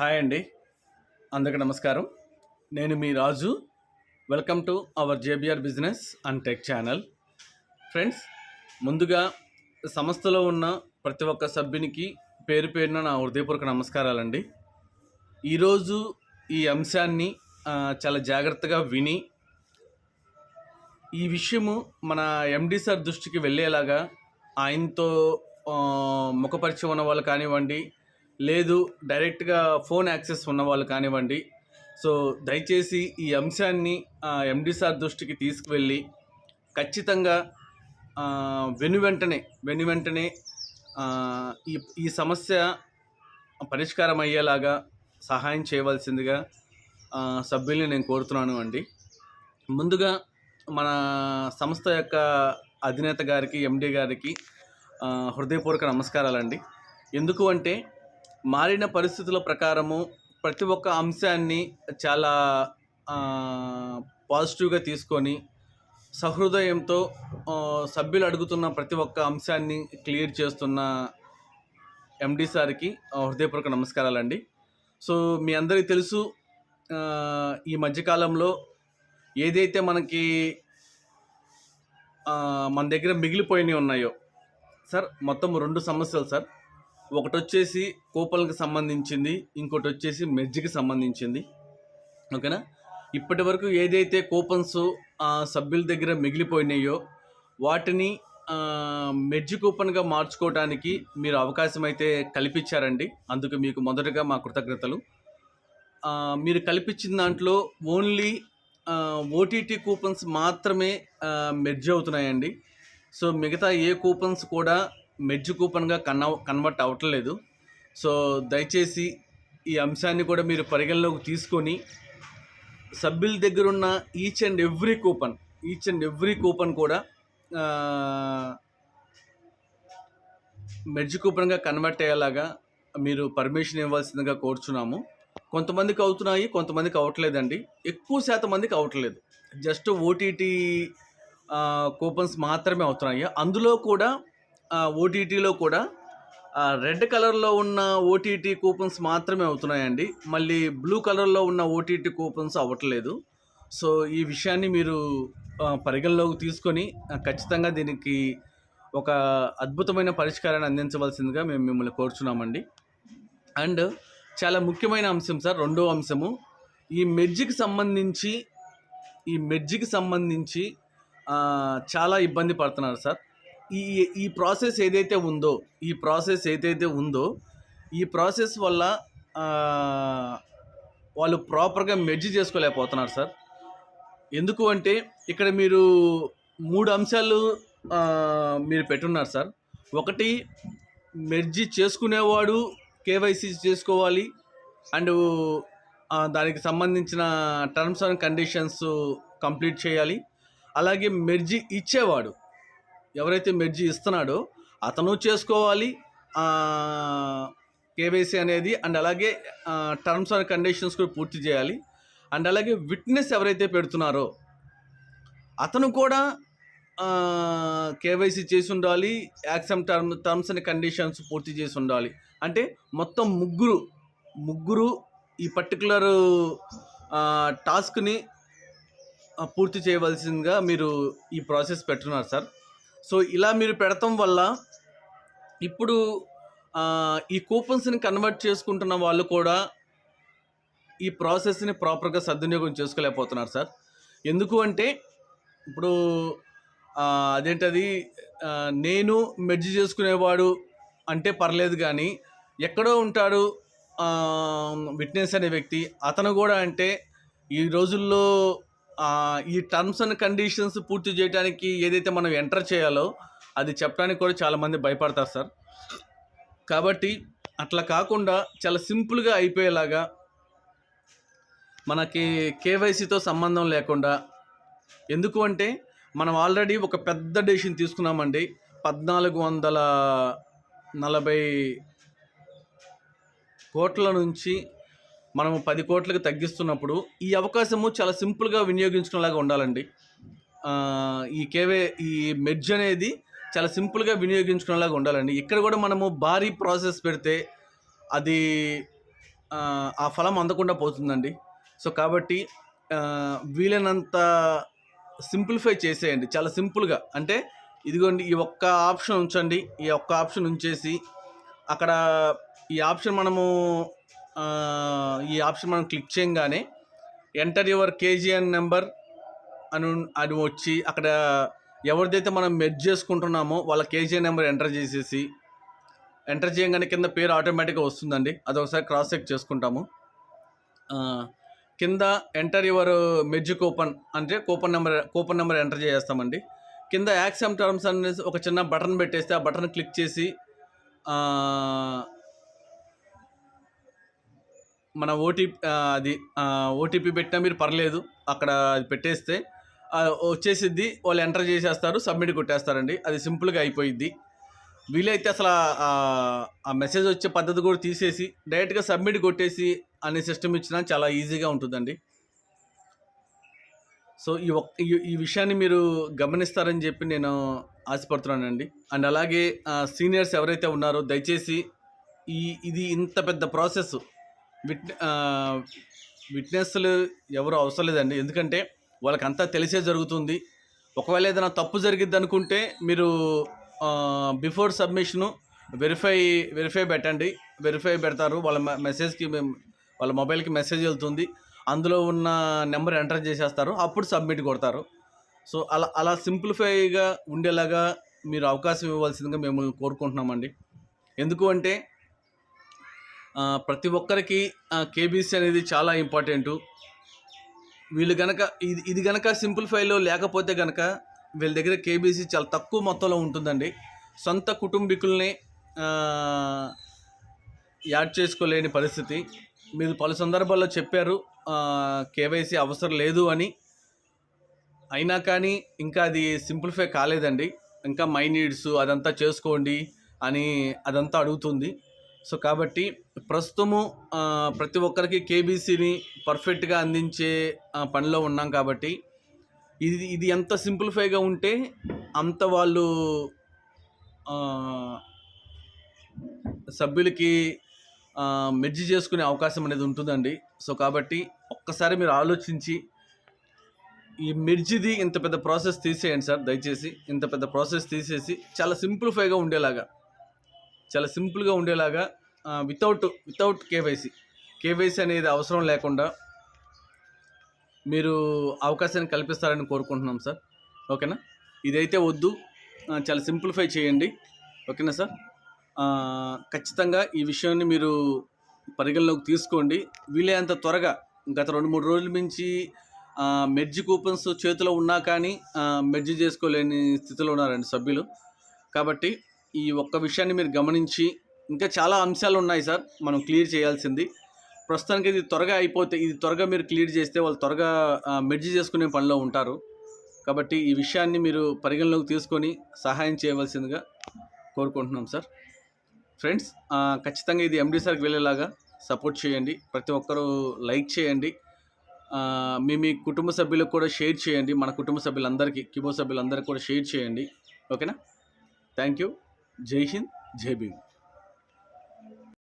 Hi అండి. అందరికీ నమస్కారం. నేను మీ Raju. Welcome to our JBR business and tech channel friends ముందుగా సంస్థలో ఉన్న ప్రతి ఒక్క సభ్యునికి పేరు పేరున నా హృదయపూర్వక నమస్కారాలండి. ఈరోజు ఈ అంశాన్ని చాలా జాగ్రత్తగా విని ఈ విషయము మన ఎండి సార్ దృష్టికి వెళ్ళేలాగా ఆయనతో ముఖపరిచయం ఉన్న వాళ్ళు కానివ్వండి లేదు డైరెక్ట్గా ఫోన్ యాక్సెస్ ఉన్నవాళ్ళు కానివ్వండి. సో దయచేసి ఈ అంశాన్ని ఎండి సార్ దృష్టికి తీసుకువెళ్ళి ఖచ్చితంగా వెను వెంటనే వెను వెంటనే ఈ ఈ సమస్య పరిష్కారం అయ్యేలాగా సహాయం చేయవలసిందిగా సభ్యుల్ని నేను కోరుతున్నాను అండి. ముందుగా మన సంస్థ యొక్క అధినేత గారికి ఎండి గారికి హృదయపూర్వక నమస్కారాలండి. ఎందుకు అంటే మారిన పరిస్థితుల ప్రకారము ప్రతి ఒక్క అంశాన్ని చాలా పాజిటివ్గా తీసుకొని సహృదయంతో సభ్యులు అడుగుతున్న ప్రతి ఒక్క అంశాన్ని క్లియర్ చేస్తున్న ఎండి సార్కి హృదయపూర్వక నమస్కారాలండి. సో మీ అందరికీ తెలుసు ఈ మధ్యకాలంలో ఏదైతే మనకి మన దగ్గర మిగిలిపోయినవి ఉన్నాయో సార్ మొత్తం రెండు సమస్యలు సార్. ఒకటి వచ్చేసి కూపన్కి సంబంధించింది ఇంకోటి వచ్చేసి మెజ్జికి సంబంధించింది. ఓకేనా? ఇప్పటి వరకు ఏదైతే కూపన్స్ ఆ, సభ్యుల దగ్గర మిగిలిపోయినాయో వాటిని మెజ్జి కూపన్గా మార్చుకోవడానికి మీరు అవకాశం అయితే కల్పించారండి. అందుకు మీకు మొదటగా మా కృతజ్ఞతలు. మీరు కల్పించిన దాంట్లో ఓన్లీ ఓటీటీ కూపన్స్ మాత్రమే మెర్జ్ అవుతున్నాయండి. సో మిగతా ఏ కూపన్స్ కూడా మెడ్జ్ కూపన్గా కన్న కన్వర్ట్ అవ్వట్లేదు. సో దయచేసి ఈ అంశాన్ని కూడా మీరు పరిగణలోకి తీసుకొని సభ్యుల దగ్గర ఉన్న each and every coupon each and every coupon కూడా మెడ్జ్ కూపన్గా కన్వర్ట్ అయ్యేలాగా మీరు పర్మిషన్ ఇవ్వాల్సిందిగా కోరుచున్నాము. కొంతమందికి అవుతున్నాయి కొంతమందికి అవట్లేదండి ఎక్కువ శాతం మందికి అవట్లేదు జస్ట్ ఓటీటీ కూపన్స్ మాత్రమే అవుతున్నాయి. అందులో కూడా ఓటీటీలో కూడా రెడ్ కలర్లో ఉన్న ఓటీటీ కూపన్స్ మాత్రమే అవుతున్నాయండి. మళ్ళీ బ్లూ కలర్లో ఉన్న ఓటీటీ కూపన్స్ అవ్వట్లేదు. సో ఈ విషయాన్ని మీరు పరిగణలోకి తీసుకొని ఖచ్చితంగా దీనికి ఒక అద్భుతమైన పరిష్కారాన్ని అందించవలసిందిగా మేము మిమ్మల్ని కోరుచున్నామండి. అండ్ చాలా ముఖ్యమైన అంశం సార్ రెండో అంశము ఈ మెర్జికి సంబంధించి ఈ మెర్జికి సంబంధించి చాలా ఇబ్బంది పడుతున్నారు సార్. ఈ ఈ ప్రాసెస్ ఏదైతే ఉందో ఈ ప్రాసెస్ ఏదైతే ఉందో ఈ ప్రాసెస్ వల్ల వాళ్ళు ప్రాపర్గా మెర్జి చేసుకోలేకపోతున్నారు సార్. ఎందుకు అంటే ఇక్కడ మీరు మూడు అంశాలు మీరు పెట్టున్నారు సార్. ఒకటి మెర్జి చేసుకునేవాడు కేవైసీ చేసుకోవాలి. అండ్ దానికి సంబంధించిన టర్మ్స్ అండ్ కండిషన్స్ కంప్లీట్ చేయాలి. అలాగే మెర్జి ఇచ్చేవాడు ఎవరైతే మెర్జి ఇస్తున్నాడో అతను చేసుకోవాలి కేవైసీ అనేది అండ్ అలాగే టర్మ్స్ అండ్ కండిషన్స్ కూడా పూర్తి చేయాలి. అండ్ అలాగే విట్నెస్ ఎవరైతే పెడుతున్నారో అతను కూడా కేవైసీ చేసి ఉండాలి accept term terms and conditions పూర్తి చేసి ఉండాలి. అంటే మొత్తం ముగ్గురు ముగ్గురు ఈ పర్టికులర్ టాస్క్ని పూర్తి చేయవలసిందిగా మీరు ఈ ప్రాసెస్ పెట్టున్నారు సార్. సో ఇలా మీరు పెడతాం వల్ల ఇప్పుడు ఈ కూపన్స్ని కన్వర్ట్ చేసుకుంటున్న వాళ్ళు కూడా ఈ ప్రాసెస్ని ప్రాపర్గా సద్వినియోగం చేసుకోలేకపోతున్నారు సార్. ఎందుకు అంటే ఇప్పుడు అదేంటది నేను మెడ్జ్ చేసుకునేవాడు అంటే పర్లేదు కానీ ఎక్కడో ఉంటాడు విట్నెస్ అనే వ్యక్తి. అతను కూడా అంటే ఈ రోజుల్లో ఈ టర్మ్స్ అండ్ కండిషన్స్ పూర్తి చేయడానికి ఏదైతే మనం ఎంటర్ చేయాలో అది చెప్పడానికి కూడా చాలామంది భయపడతారు సార్ కాబట్టి అట్లా కాకుండా చాలా సింపుల్గా అయిపోయేలాగా మనకి కేవైసీతో సంబంధం లేకుండా ఎందుకు అంటే మనం ఆల్రెడీ ఒక పెద్ద డెసిషన్ తీసుకున్నామండి. పద్నాలుగు వందల నలభై కోట్ల నుంచి మనము పది కోట్లకు తగ్గిస్తున్నప్పుడు ఈ అవకాశము చాలా సింపుల్గా వినియోగించుకునేలాగా ఉండాలండి. ఈ కేవే ఈ మెడ్జ్ అనేది చాలా సింపుల్గా వినియోగించుకునేలాగా ఉండాలండి. ఇక్కడ కూడా మనము భారీ ప్రాసెస్ పెడితే అది ఆ, ఫలం అందకుండా పోతుందండి. సో కాబట్టి వీలైనంత సింప్లిఫై చేసేయండి. చాలా సింపుల్గా. అంటే ఇదిగోండి ఈ ఒక్క ఆప్షన్ ఉంచండి. ఈ ఒక్క ఆప్షన్ ఉంచేసి అక్కడ ఈ ఆప్షన్ మనము ఈ ఆప్షన్ మనం క్లిక్ చేయగానే ఎంటర్ యువర్ కేజీఎన్ నెంబర్ అని అని వచ్చి అక్కడ ఎవరిదైతే మనం మెర్జ్ చేసుకుంటున్నామో వాళ్ళ కేజీఎన్ నెంబర్ ఎంటర్ చేసేసి ఎంటర్ చేయగానే కింద పేరు ఆటోమేటిక్గా వస్తుందండి. అది ఒకసారి క్రాస్ చెక్ చేసుకుంటాము. కింద ఎంటర్ యువర్ మెర్జ్ కూపన్ అంటే coupon number coupon number enter చేస్తామండి కింద యాక్సెమ్ టర్మ్స్ అనేసి ఒక చిన్న బటన్ పెట్టేస్తే ఆ బటన్ క్లిక్ చేసి మన ఓటీపీ అది ఓటీపీ పెట్టినా మీరు పర్లేదు. అక్కడ అది పెట్టేస్తే వచ్చేసిద్ది. వాళ్ళు ఎంటర్ చేసేస్తారు సబ్మిట్ కొట్టేస్తారండి. అది సింపుల్గా అయిపోయిద్ది. వీలైతే అసలు ఆ- మెసేజ్ వచ్చే పద్ధతి కూడా తీసేసి డైరెక్ట్గా సబ్మిట్ కొట్టేసి అనే సిస్టమ్ ఇచ్చినా చాలా ఈజీగా ఉంటుందండి. సో ఈ ఒక్ ఈ- ఈ విషయాన్ని మీరు గమనిస్తారని చెప్పి నేను ఆశపడుతున్నానండి. అండ్ అలాగే సీనియర్స్ ఎవరైతే ఉన్నారో దయచేసి ఈ ఇది ఇంత పెద్ద ప్రాసెస్ విట్ విట్నెస్లు ఎవరు అవసరం లేదండి. ఎందుకంటే వాళ్ళకంతా తెలిసే జరుగుతుంది. ఒకవేళ ఏదైనా తప్పు జరిగిద్ది అనుకుంటే మీరు బిఫోర్ సబ్మిషను వెరిఫై వెరిఫై పెట్టండి. వెరిఫై పెడతారు. వాళ్ళ మె- మెసేజ్కి మేము వాళ్ళ మొబైల్కి మెసేజ్ వెళ్తుంది. అందులో ఉన్న నెంబర్ ఎంటర్ చేసేస్తారు. అప్పుడు సబ్మిట్ కొడతారు. సో అలా అలా సింప్లిఫైగా ఉండేలాగా మీరు అవకాశం ఇవ్వాల్సిందిగా మేము కోరుకుంటున్నామండి. ఎందుకు అంటే ప్రతి ఒక్కరికి కేబీసీ అనేది చాలా ఇంపార్టెంటు. వీళ్ళు గనక ఇది ఇది గనక సింప్లిఫైలో లేకపోతే గనక వీళ్ళ దగ్గర కేబీసీ చాలా తక్కువ మొత్తంలో ఉంటుందండి. సొంత కుటుంబీకుల్ని యాడ్ చేసుకోలేని పరిస్థితి. మీరు పలు సందర్భాల్లో చెప్పారు కేవైసీ అవసరం లేదు అని. అయినా కానీ ఇంకా అది సింప్లిఫై కాలేదండి. ఇంకా మై నీడ్స్ అదంతా చేసుకోండి అని అదంతా అడుగుతుంది. సో కాబట్టి ప్రస్తుతము ప్రతి ఒక్కరికి కేబీసీని పర్ఫెక్ట్గా అందించే పనిలో ఉన్నాం కాబట్టి ఇది ఇది ఎంత సింప్లిఫైగా ఉంటే అంత వాళ్ళు సభ్యులకి మెర్జి చేసుకునే అవకాశం అనేది ఉంటుందండి. సో కాబట్టి ఒక్కసారి మీరు ఆలోచించి ఈ మిర్జిది ఇంత పెద్ద ప్రాసెస్ తీసేయండి సార్ దయచేసి ఇంత పెద్ద ప్రాసెస్ తీసేసి చాలా సింప్లిఫైగా ఉండేలాగా. చాలా సింపుల్గా ఉండేలాగా వితౌట్ వితౌట్ కేవైసీ కేవైసీ అనేది అవసరం లేకుండా మీరు అవకాశాన్ని కల్పిస్తారని కోరుకుంటున్నాం సార్. ఓకేనా? ఇదైతే వద్దు. చాలా సింప్లిఫై చేయండి. ఓకేనా సార్? ఖచ్చితంగా ఈ విషయాన్ని మీరు పరిగణలోకి తీసుకోండి. వీలైనంత త్వరగా గత రెండు మూడు రోజుల నుంచి ఆ, కూపన్స్ చేతిలో ఉన్నా కానీ ఆ, మెర్జి చేసుకోలేని స్థితిలో ఉన్నారండి సభ్యులు. కాబట్టి ఈ ఒక్క విషయాన్ని మీరు గమనించి ఇంకా చాలా అంశాలు ఉన్నాయి సార్ మనం క్లియర్ చేయాల్సింది. ప్రస్తుతానికి ఇది త్వరగా అయిపోతే ఇది త్వరగా మీరు క్లియర్ చేస్తే వాళ్ళు త్వరగా ఆ, మెర్జి చేసుకునే పనిలో ఉంటారు. కాబట్టి ఈ విషయాన్ని మీరు పరిగణలోకి తీసుకొని సహాయం చేయవలసిందిగా కోరుకుంటున్నాం సార్. ఫ్రెండ్స్ ఖచ్చితంగా ఇది ఎండి సార్కి వెళ్ళేలాగా సపోర్ట్ చేయండి. ప్రతి ఒక్కరూ లైక్ చేయండి. మీ మీ కుటుంబ సభ్యులకు కూడా షేర్ చేయండి. మన కుటుంబ సభ్యులందరికీ కిబో సభ్యులందరికీ కూడా షేర్ చేయండి. ఓకేనా? Thank you. జై హింద్ జై భీమ్.